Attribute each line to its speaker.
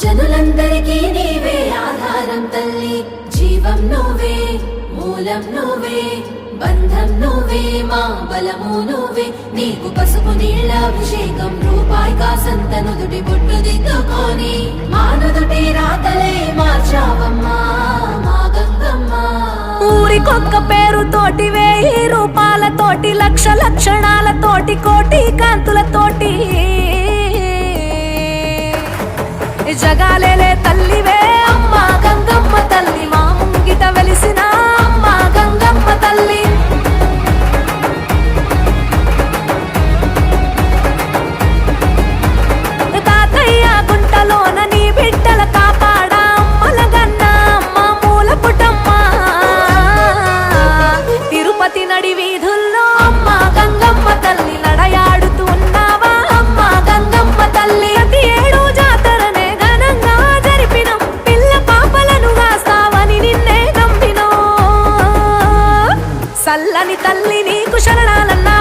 Speaker 1: జనులందరికీ నీవే ఆధారం తల్లి. జీవం నువ్వే మూలం నువ్వే బంధం నువ్వే మా బలము నువ్వే. నీకు పసుపు నీళ్ళ అభిషేకం రూపాయి కాసంత నుదుటి బొట్టు దిద్దుకొని. మా నుదుటి రాతలే మార్చావమ్మా మా గంగమ్మ.
Speaker 2: ఊరికొక్క పేరుతోటి వేయి రూపాలతోటి లక్ష లక్షణాలతోటి కోటి जगा ले ले तल्ली वे। చల్లని తల్లిని కుశరణాలన్నా